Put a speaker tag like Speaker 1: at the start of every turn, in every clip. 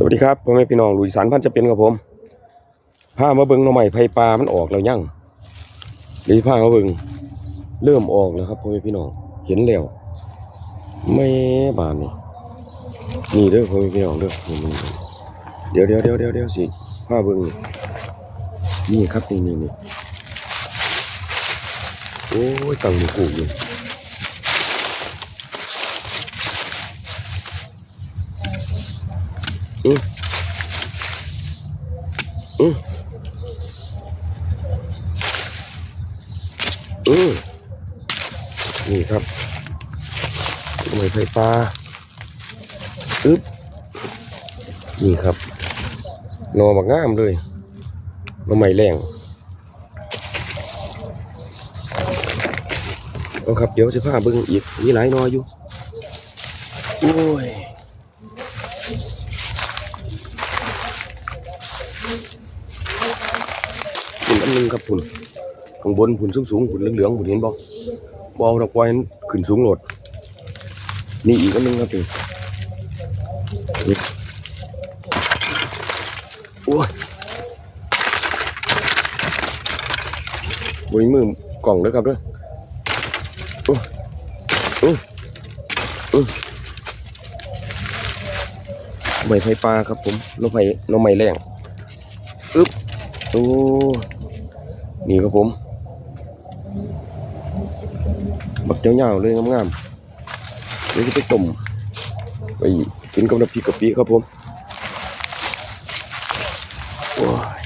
Speaker 1: สวัสดีครับพ่อแม่พี่น้องลุยสารพันจะเป็นกับผมผ้ามาเบิงหน่อใหม่ไผ่ปลามันออกแล้วยังหรือผ้ามาเบิงเริ่มออกแล้วครับพ่อแม่พี่น้องเห็นแล้วไม่บานนี่นี่เด้อพ่อแม่พี่น้องเด้อเดี๋ยวเดี๋ยวเดี๋ยวเดี๋ยวเดี๋ยวสิผ้าเบิงนี่นี่ครับนี่นี่นี่โอ้ยตังหมูกูอยู่ อืออือนี่ครับหน่วยไฟฟ้าอึ๊บนี่ครับนอบักงามเลยนอใหม่แรงเอาครับ เดี๋ยวสิพาเบิ่งอีกมีหลายนออยู่ โอ้ย ฝุ่นอัน หนึ่งครับฝุ่นข้างบนฝุ่นสูงสูงๆฝุ่นเหลืองๆฝุ่นเห็นบ่บ่เอาดอกไม้ขึ้นสูงโหลดนี่อีกอันหนึงครับนี่นี่โอ้ยบนมือกล่องเด้อครับเด้อโอ้ยโอ้โอ้ไม้ไฟปลาครับผมน้องไม้น้องไม้แรงอึ๊บโอ้ นี่ครับผมบักเจ้าเงาเลยงามๆเดี๋ยวจะไปต้มไปกินกับน้ำพริกกะปิครับผมโอ้ย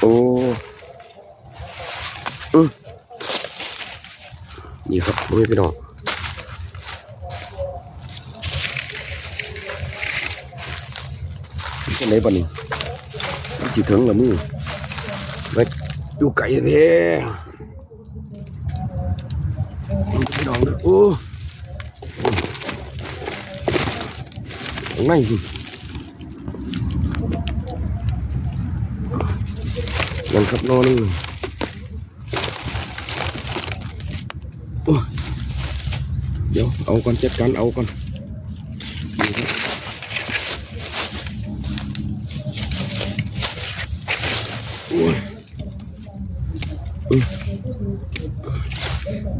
Speaker 1: โอ้อือนี่ครับพ่อ แม่พี่น้อง cái này bà nè chỉ thắng là mưa vậy chú cậy thế cái đòn đó ô này gì lần khắp no đi ô vô ấu con chết cắn ấu con Đi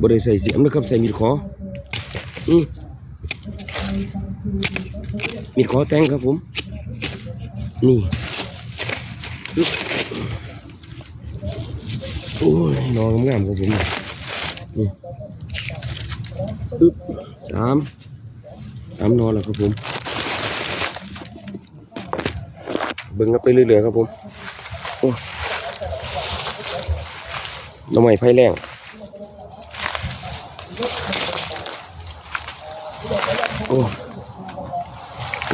Speaker 1: บ่ได้ใส่เสียมนะครับใส่มีดขออืมมีดขอแตงครับผม นี่โอ้ยนอนงามครับผมนี่อึ๊บสามสามนอนแล้วครับผม เบิ่งกันไปเรื่อยๆครับผมหน้ำใหม่ไผ่แรงโอ้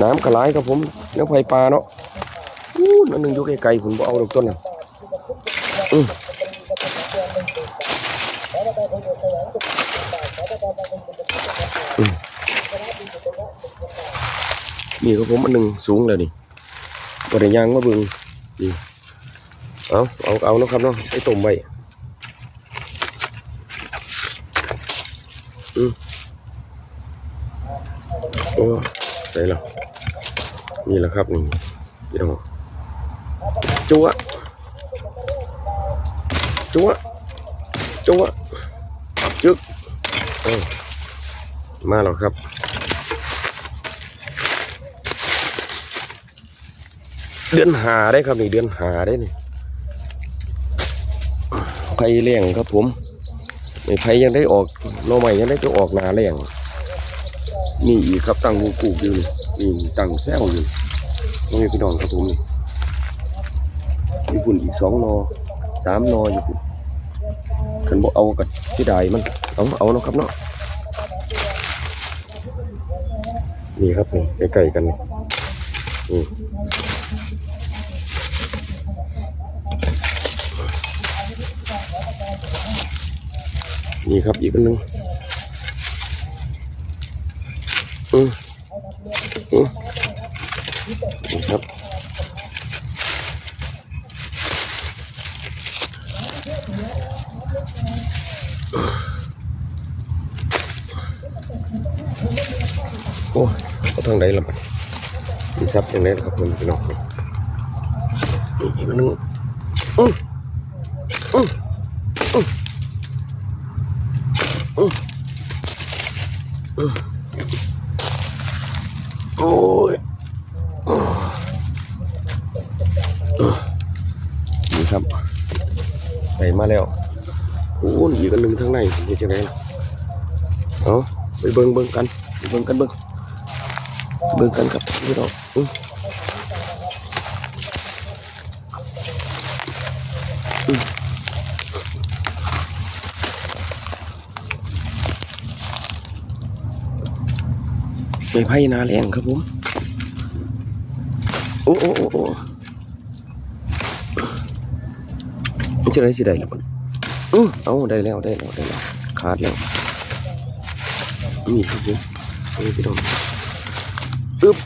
Speaker 1: น้ำกระไรครับผมเนื้อไผ่ปลาเนาะอู้นั่นหนึ่งยู่ไกลๆผมเอาดอกต้นน่ะอืมอืมนี่ครับผมอันหนึ่งสูงเลยดิบริยางมาบึงนี่เอาเอาเอาเนาะครับเนาะไปต้มไว้ อ้ใส่แล้วนี่แหละครับนี่พี่น้องจัวจัวจัวจึกมาแล้วครับเดือนหาได้ครับนี่เดือนหาได้นี่ไผ่เลี้ยงครับผมไผ่ยังได้ออกโนใหม่ยังได้จะออกนาเลี้ยง นี่อีกครับตั้งงูกูกอยู่นี่นี่ตั้งแซวอยู่ตรงนี้พี่น้องครับผมนี่ญี่ปุ่นอีกสองนอสามนออยู่ปุ่นขันบอกเอากับที่ใดมันเอาเอาเนาะครับเนาะนี่ครับนี่ใกล้ๆกันนี่นี่นี่ครับอีกอันหนึง อืมอืมนี่ ครับโอ้ยเอาทางไหนล่ะบัดมีซับทางไหนล่ะครับผมพี่น้องนี่อีกอันหนึงอื้ออื้ออื้ออื้ออื้อ โอ้ยอื้ออื้อนี่ครับไปมาแล้วโอ้ยอีกอันหนึ่งทั้งในนี่จังไดล่ะเอาไปเบิ่งเบิ่งกันเบิ่งกันเบิ่งเบิ่งกันครับพี่น้องอื้ออื้อ ไปไพ่นาแรงครับผม โอ้โอ้โอ้โอ้จะได้สิได้หรือเปล่าอื้อเอาได้แล้วได้แล้วได้แล้วขาดแล้วนี่ครับผมนี่พี่น้องอึ๊บ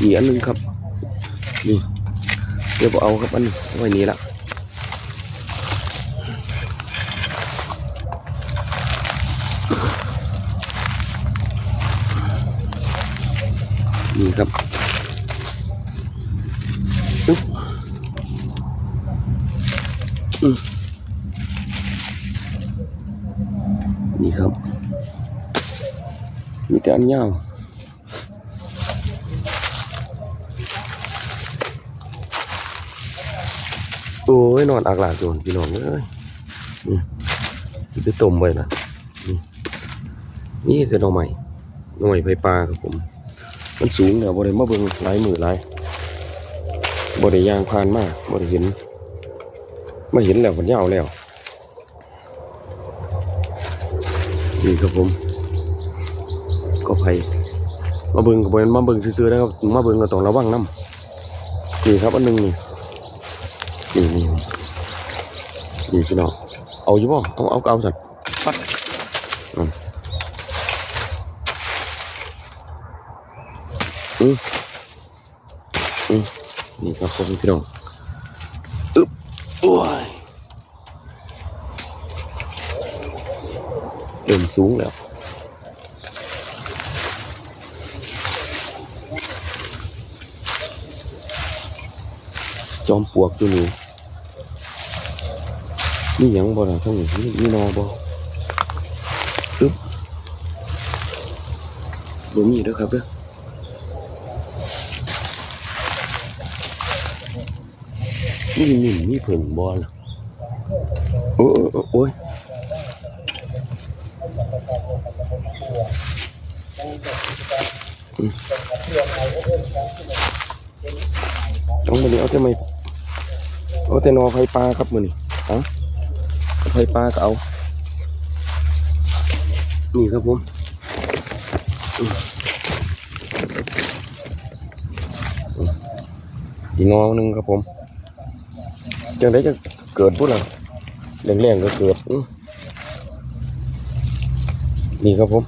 Speaker 1: อีกอันหนึงครับนี่เดี๋ยวผมเอาครับอันนี้เอาไว้นี้ละ นี่ครับอืนี่ครับ มีแต่อันยาวโอ้ยนอนอากลากโดนพี่น้องเอ้ยนี่สิไปต้มไว้นะนี่นี่จะน่องใหม่น่องใหม่ไฟปลาครับผม มันสูงเนี่ยบ่ได้มาเบิงหลายมือหลายบ่ได้ย่างผ่านมากบ่ได้เห็นไมาเห็นแล้วมันยาวแล้วนี่ครับผม ก็ไผมาเบิงกับบ่แม่นมาเบิงซื่อๆนะครับมาเบิงก็ต้องระวังน้ำนี่ครับอันหนึ่งนี่นี่นี่นี่พี่น้องเอาอยู่บ่เอาเอาก็เอาสัตว์ปัด อืมอือนี่ครับผมพี่น้องอึ๊บโอ้ยเริ่มสูงแล้วจอมปวกตัวนี้นี่ยังบ่ล่ะทั้งนี้มีมีนอบ่อึ๊บบ่มีเด้อครับเด้อ นี่นี่มีผงบ่ล่ะโอ้โอ้โอ้ยอืมเอามานี่เอาแต่ไม่เอาแต่นอไฟปลาครับมือนี่เอาเอาไฟปลาก็เอา นี่ครับผมอืมอืมอีกนอหนึ่งครับผม จังได้จะเกิดพุ่นละแรงๆก็เกิดนี่ครับผม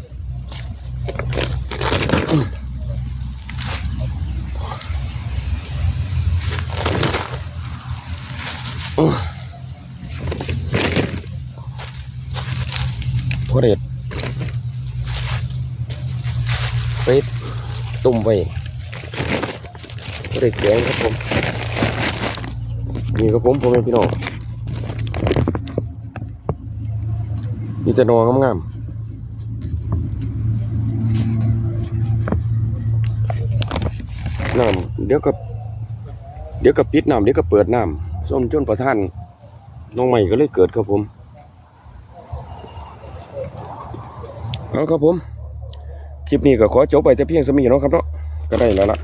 Speaker 1: อื้ออื้อพอเด็ดไปตุ่มไปพอเด็ดแกงครับผม นี่ครับผมผมเป็นพี่น้องนี่จะนองงามๆน้ำเดี๋ยวกับเดี๋ยวกับปิดน้ำเดี๋ยวกับเปิดน้ำส้มจนประท่านน้องใหม่ก็เลยเกิดครับผมเอาครับผม คลิปนี้ก็ขอจบไปแต่เพียงสมีเนาะครับเนาะก็ได้แล้วล่ะ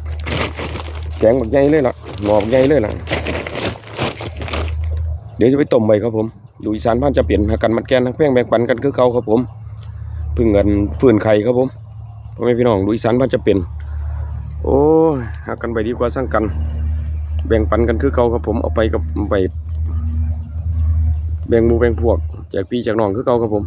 Speaker 1: แข็งบักใหญ่เลยล่ะหมอบักใหญ่เลยล่ะ เดี๋ยวจะไปต้มไปครับผมอยู่อีสานบ้านจะเปลี่ยนหากันมัดแกนทั้งแป้งแบ่งปันกันคือเก่าครับผมเพึ่งเงินฟื้นไข่ครับผมพ่อแม่พี่น้องดูอีสานบ้านจะเปลี่ยนโอ้หากันไปดีกว่าสร้างกัน แบ่งปันกันคือเก่าครับผมเอาไปกับไป แบ่งมูแบ่งพวกแจกพี่แจกน้องคือเก่าครับผม